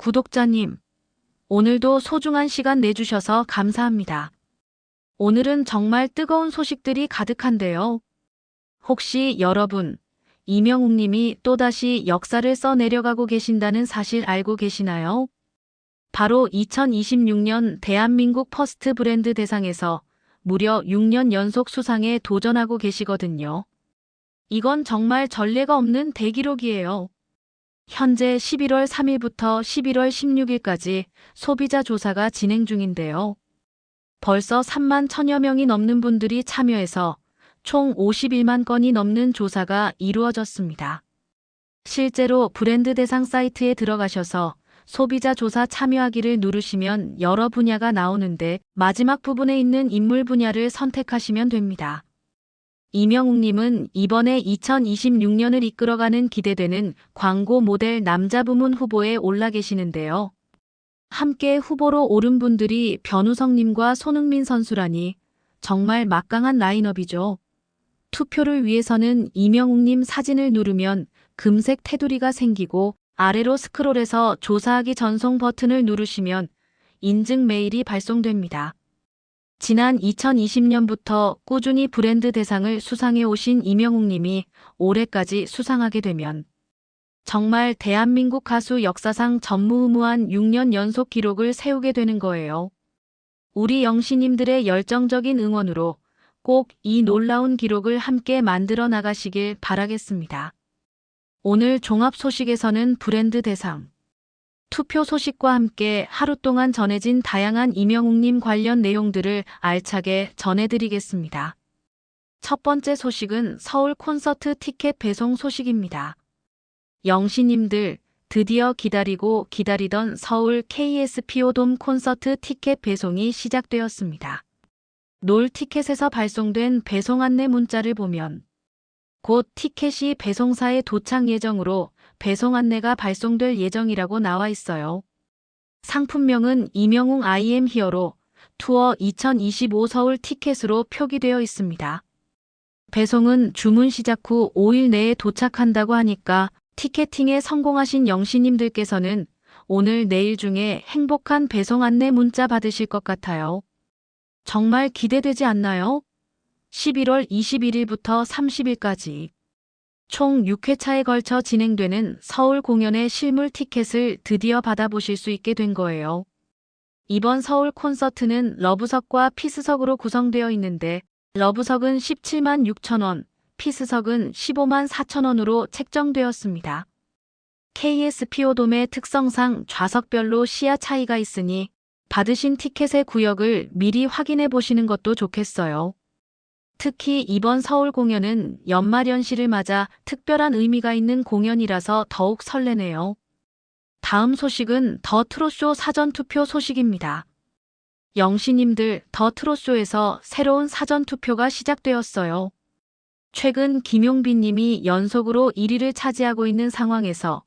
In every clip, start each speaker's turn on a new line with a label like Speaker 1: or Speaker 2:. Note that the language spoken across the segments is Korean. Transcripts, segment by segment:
Speaker 1: 구독자님, 오늘도 소중한 시간 내주셔서 감사합니다. 오늘은 정말 뜨거운 소식들이 가득한데요. 혹시 여러분, 이명웅 님이 또다시 역사를 써내려가고 계신다는 사실 알고 계시나요? 바로 2026년 대한민국 퍼스트 브랜드 대상에서 무려 6년 연속 수상에 도전하고 계시거든요. 이건 정말 전례가 없는 대기록이에요. 현재 11월 3일부터 11월 16일까지 소비자 조사가 진행 중인데요. 벌써 3만 천여 명이 넘는 분들이 참여해서 총 51만 건이 넘는 조사가 이루어졌습니다. 실제로 브랜드 대상 사이트에 들어가셔서 소비자 조사 참여하기를 누르시면 여러 분야가 나오는데 마지막 부분에 있는 인물 분야를 선택하시면 됩니다. 이명웅님은 이번에 2026년을 이끌어가는 기대되는 광고 모델 남자 부문 후보에 올라 계시는데요. 함께 후보로 오른 분들이 변우성님과 손흥민 선수라니 정말 막강한 라인업이죠. 투표를 위해서는 이명웅님 사진을 누르면 금색 테두리가 생기고 아래로 스크롤해서 조사하기 전송 버튼을 누르시면 인증 메일이 발송됩니다. 지난 2020년부터 꾸준히 브랜드 대상을 수상해 오신 이명웅 님이 올해까지 수상하게 되면 정말 대한민국 가수 역사상 전무후무한 6년 연속 기록을 세우게 되는 거예요. 우리 영시님들의 열정적인 응원으로 꼭 이 놀라운 기록을 함께 만들어 나가시길 바라겠습니다. 오늘 종합 소식에서는 브랜드 대상, 투표 소식과 함께 하루 동안 전해진 다양한 이명웅님 관련 내용들을 알차게 전해드리겠습니다. 첫 번째 소식은 서울 콘서트 티켓 배송 소식입니다. 영시님들, 드디어 기다리고 기다리던 서울 KSPO돔 콘서트 티켓 배송이 시작되었습니다. 놀 티켓에서 발송된 배송 안내 문자를 보면 곧 티켓이 배송사에 도착 예정으로 배송 안내가 발송될 예정이라고 나와 있어요. 상품명은 이명웅 IM 히어로 투어 2025 서울 티켓으로 표기되어 있습니다. 배송은 주문 시작 후 5일 내에 도착한다고 하니까 티켓팅에 성공하신 영시님들께서는 오늘 내일 중에 행복한 배송 안내 문자 받으실 것 같아요. 정말 기대되지 않나요? 11월 21일부터 30일까지 총 6회차에 걸쳐 진행되는 서울 공연의 실물 티켓을 드디어 받아보실 수 있게 된 거예요. 이번 서울 콘서트는 러브석과 피스석으로 구성되어 있는데 러브석은 17만 6천 원, 피스석은 15만 4천 원으로 책정되었습니다. KSPO돔의 특성상 좌석별로 시야 차이가 있으니 받으신 티켓의 구역을 미리 확인해 보시는 것도 좋겠어요. 특히 이번 서울 공연은 연말연시를 맞아 특별한 의미가 있는 공연이라서 더욱 설레네요. 다음 소식은 더 트롯쇼 사전투표 소식입니다. 영시님들 더 트롯쇼에서 새로운 사전투표가 시작되었어요. 최근 김용빈 님이 연속으로 1위를 차지하고 있는 상황에서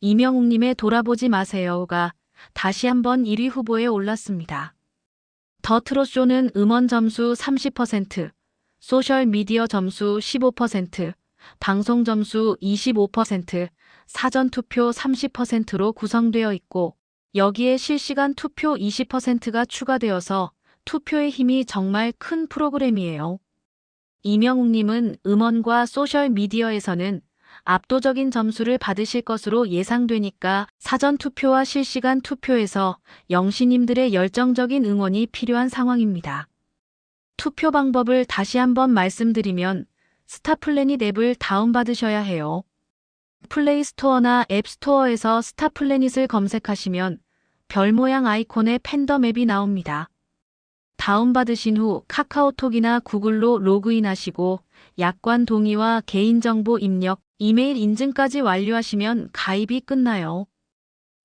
Speaker 1: 이명웅 님의 돌아보지 마세요가 다시 한번 1위 후보에 올랐습니다. 더 트롯쇼는 음원 점수 30%, 소셜 미디어 점수 15%, 방송 점수 25%, 사전 투표 30%로 구성되어 있고 여기에 실시간 투표 20%가 추가되어서 투표의 힘이 정말 큰 프로그램이에요. 이명웅님은 음원과 소셜 미디어에서는 압도적인 점수를 받으실 것으로 예상되니까 사전 투표와 실시간 투표에서 영시님들의 열정적인 응원이 필요한 상황입니다. 투표 방법을 다시 한번 말씀드리면 스타플래닛 앱을 다운받으셔야 해요. 플레이스토어나 앱스토어에서 스타플래닛을 검색하시면 별 모양 아이콘의 팬덤 앱이 나옵니다. 다운받으신 후 카카오톡이나 구글로 로그인하시고 약관 동의와 개인정보 입력, 이메일 인증까지 완료하시면 가입이 끝나요.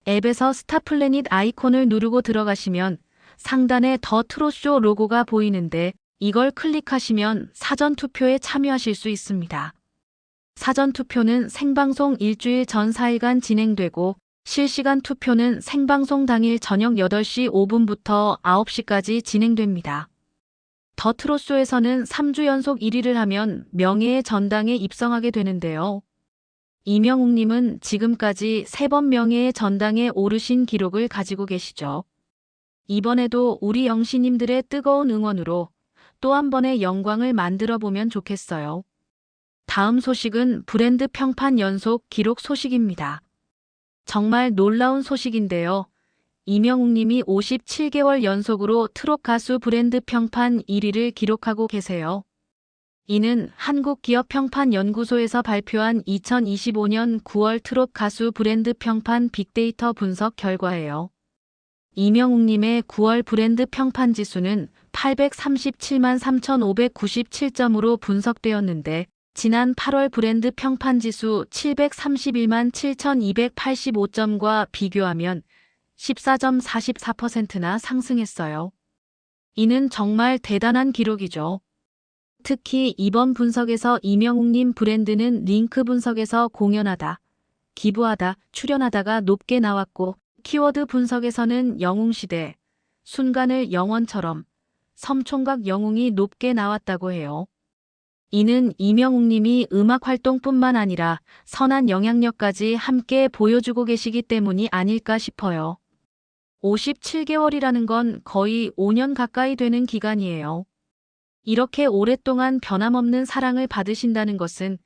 Speaker 1: 앱에서 스타플래닛 아이콘을 누르고 들어가시면 상단에 더 트롯쇼 로고가 보이는데 이걸 클릭하시면 사전투표에 참여하실 수 있습니다. 사전투표는 생방송 일주일 전 4일간 진행되고 실시간 투표는 생방송 당일 저녁 8시 5분부터 9시까지 진행됩니다. 더 트롯쇼에서는 3주 연속 1위를 하면 명예의 전당에 입성하게 되는데요. 이명웅님은 지금까지 세번 명예의 전당에 오르신 기록을 가지고 계시죠. 이번에도 우리 영시님들의 뜨거운 응원으로 또 한 번의 영광을 만들어 보면 좋겠어요. 다음 소식은 브랜드 평판 연속 기록 소식입니다. 정말 놀라운 소식인데요. 이명웅 님이 57개월 연속으로 트롯 가수 브랜드 평판 1위를 기록하고 계세요. 이는 한국기업평판연구소에서 발표한 2025년 9월 트롯 가수 브랜드 평판 빅데이터 분석 결과예요. 이명웅 님의 9월 브랜드 평판 지수는 837만 3,597점으로 분석되었는데 지난 8월 브랜드 평판 지수 731만 7,285점과 비교하면 14.44%나 상승했어요. 이는 정말 대단한 기록이죠. 특히 이번 분석에서 이명웅님 브랜드는 링크 분석에서 공연하다, 기부하다, 출연하다가 높게 나왔고 키워드 분석에서는 영웅시대, 순간을 영원처럼, 섬총각 영웅이 높게 나왔다고 해요. 이는 이명웅님이 음악 활동뿐만 아니라 선한 영향력까지 함께 보여주고 계시기 때문이 아닐까 싶어요. 57개월이라는 건 거의 5년 가까이 되는 기간이에요. 이렇게 오랫동안 변함없는 사랑을 받으신다는 것은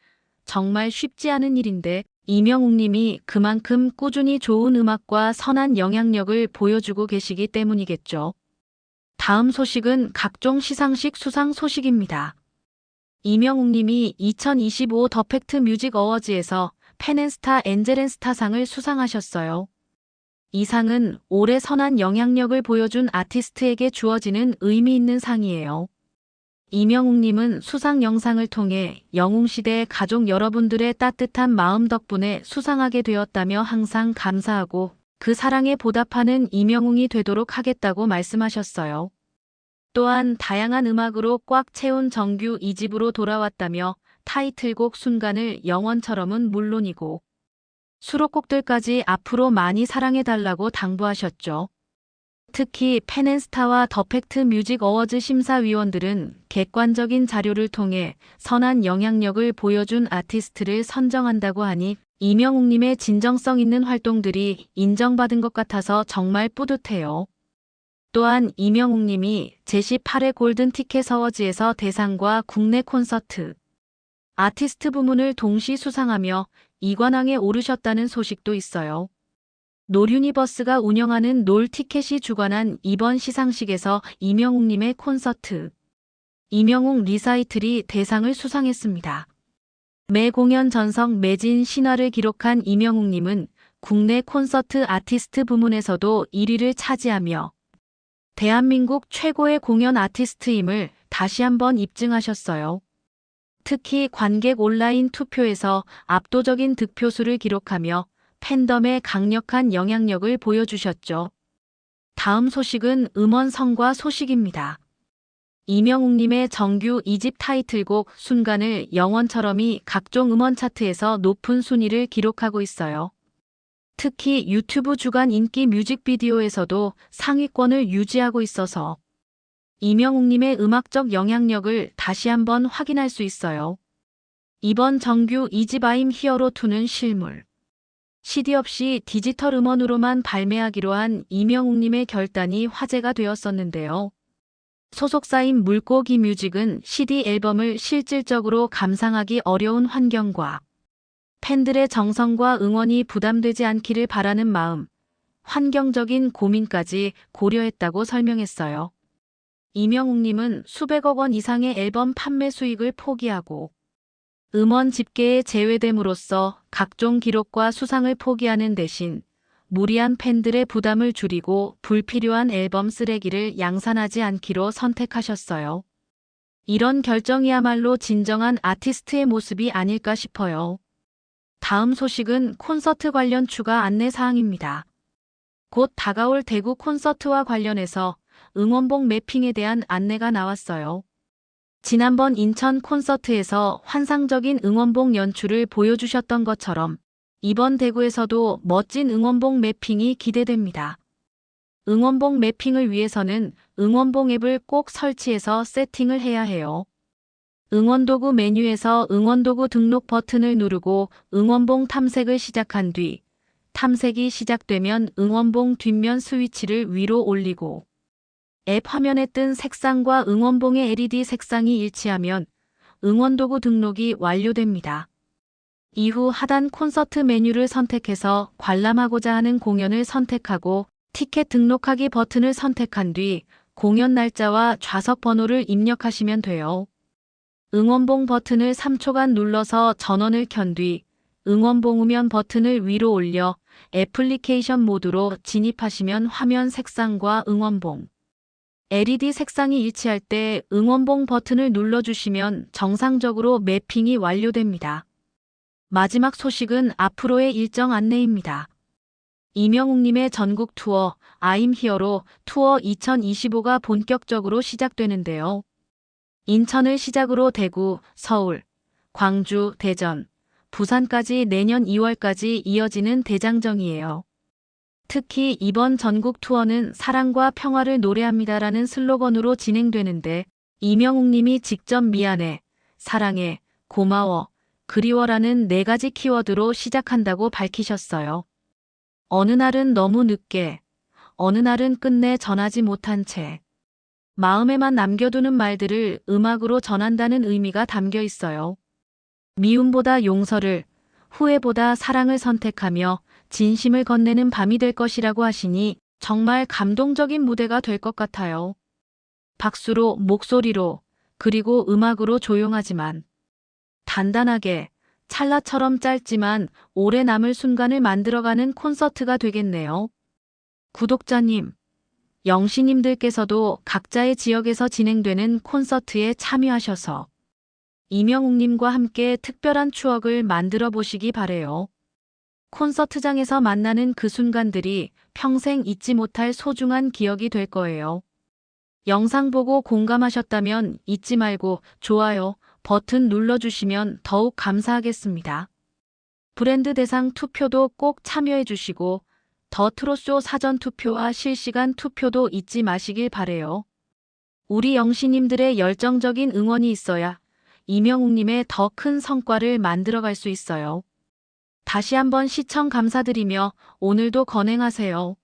Speaker 1: 정말 쉽지 않은 일인데 이명웅 님이 그만큼 꾸준히 좋은 음악과 선한 영향력을 보여주고 계시기 때문이겠죠. 다음 소식은 각종 시상식 수상 소식입니다. 이명웅 님이 2025 더 팩트 뮤직 어워즈에서 펜앤스타 엔젤앤스타상을 수상하셨어요. 이 상은 올해 선한 영향력을 보여준 아티스트에게 주어지는 의미 있는 상이에요. 이명웅님은 수상 영상을 통해 영웅시대 가족 여러분들의 따뜻한 마음 덕분에 수상하게 되었다며 항상 감사하고 그 사랑에 보답하는 이명웅이 되도록 하겠다고 말씀하셨어요. 또한 다양한 음악으로 꽉 채운 정규 2집으로 돌아왔다며 타이틀곡 순간을 영원처럼은 물론이고 수록곡들까지 앞으로 많이 사랑해달라고 당부하셨죠. 특히 펜앤스타와 더 팩트 뮤직 어워즈 심사위원들은 객관적인 자료를 통해 선한 영향력을 보여준 아티스트를 선정한다고 하니 이명웅님의 진정성 있는 활동들이 인정받은 것 같아서 정말 뿌듯해요. 또한 이명웅님이 제18회 골든 티켓 어워즈에서 대상과 국내 콘서트, 아티스트 부문을 동시 수상하며 이관왕에 오르셨다는 소식도 있어요. 놀유니버스가 운영하는 놀 티켓이 주관한 이번 시상식에서 이명웅님의 콘서트, 이명웅 리사이틀이 대상을 수상했습니다. 매 공연 전성 매진 신화를 기록한 이명웅님은 국내 콘서트 아티스트 부문에서도 1위를 차지하며 대한민국 최고의 공연 아티스트임을 다시 한번 입증하셨어요. 특히 관객 온라인 투표에서 압도적인 득표수를 기록하며 팬덤의 강력한 영향력을 보여주셨죠. 다음 소식은 음원 성과 소식입니다. 이명웅님의 정규 2집 타이틀곡 순간을 영원처럼이 각종 음원 차트에서 높은 순위를 기록하고 있어요. 특히 유튜브 주간 인기 뮤직비디오에서도 상위권을 유지하고 있어서 이명웅님의 음악적 영향력을 다시 한번 확인할 수 있어요. 이번 정규 2집 아임 히어로2는 실물. CD 없이 디지털 음원으로만 발매하기로 한 이명웅님의 결단이 화제가 되었었는데요. 소속사인 물고기 뮤직은 CD 앨범을 실질적으로 감상하기 어려운 환경과 팬들의 정성과 응원이 부담되지 않기를 바라는 마음, 환경적인 고민까지 고려했다고 설명했어요. 이명웅님은 수백억 원 이상의 앨범 판매 수익을 포기하고 음원 집계에 제외됨으로써 각종 기록과 수상을 포기하는 대신 무리한 팬들의 부담을 줄이고 불필요한 앨범 쓰레기를 양산하지 않기로 선택하셨어요. 이런 결정이야말로 진정한 아티스트의 모습이 아닐까 싶어요. 다음 소식은 콘서트 관련 추가 안내 사항입니다. 곧 다가올 대구 콘서트와 관련해서 응원봉 매핑에 대한 안내가 나왔어요. 지난번 인천 콘서트에서 환상적인 응원봉 연출을 보여주셨던 것처럼 이번 대구에서도 멋진 응원봉 매핑이 기대됩니다. 응원봉 매핑을 위해서는 응원봉 앱을 꼭 설치해서 세팅을 해야 해요. 응원도구 메뉴에서 응원도구 등록 버튼을 누르고 응원봉 탐색을 시작한 뒤 탐색이 시작되면 응원봉 뒷면 스위치를 위로 올리고 앱 화면에 뜬 색상과 응원봉의 LED 색상이 일치하면 응원도구 등록이 완료됩니다. 이후 하단 콘서트 메뉴를 선택해서 관람하고자 하는 공연을 선택하고 티켓 등록하기 버튼을 선택한 뒤 공연 날짜와 좌석 번호를 입력하시면 돼요. 응원봉 버튼을 3초간 눌러서 전원을 켠 뒤 응원봉 우면 버튼을 위로 올려 애플리케이션 모드로 진입하시면 화면 색상과 응원봉, LED 색상이 일치할 때 응원봉 버튼을 눌러주시면 정상적으로 매핑이 완료됩니다. 마지막 소식은 앞으로의 일정 안내입니다. 이명웅님의 전국 투어 아임 히어로 투어 2025가 본격적으로 시작되는데요. 인천을 시작으로 대구, 서울, 광주, 대전, 부산까지 내년 2월까지 이어지는 대장정이에요. 특히 이번 전국 투어는 사랑과 평화를 노래합니다라는 슬로건으로 진행되는데 이명웅 님이 직접 미안해, 사랑해, 고마워, 그리워라는 네 가지 키워드로 시작한다고 밝히셨어요. 어느 날은 너무 늦게, 어느 날은 끝내 전하지 못한 채, 마음에만 남겨두는 말들을 음악으로 전한다는 의미가 담겨 있어요. 미움보다 용서를, 후회보다 사랑을 선택하며 진심을 건네는 밤이 될 것이라고 하시니 정말 감동적인 무대가 될 것 같아요. 박수로, 목소리로, 그리고 음악으로 조용하지만 단단하게 찰나처럼 짧지만 오래 남을 순간을 만들어가는 콘서트가 되겠네요. 구독자님, 영시님들께서도 각자의 지역에서 진행되는 콘서트에 참여하셔서 이명웅님과 함께 특별한 추억을 만들어 보시기 바래요. 콘서트장에서 만나는 그 순간들이 평생 잊지 못할 소중한 기억이 될 거예요. 영상 보고 공감하셨다면 잊지 말고 좋아요 버튼 눌러주시면 더욱 감사하겠습니다. 브랜드 대상 투표도 꼭 참여해 주시고 더 트롯쇼 사전 투표와 실시간 투표도 잊지 마시길 바래요. 우리 영시님들의 열정적인 응원이 있어야 이명웅님의 더 큰 성과를 만들어갈 수 있어요. 다시 한번 시청 감사드리며 오늘도 건행하세요.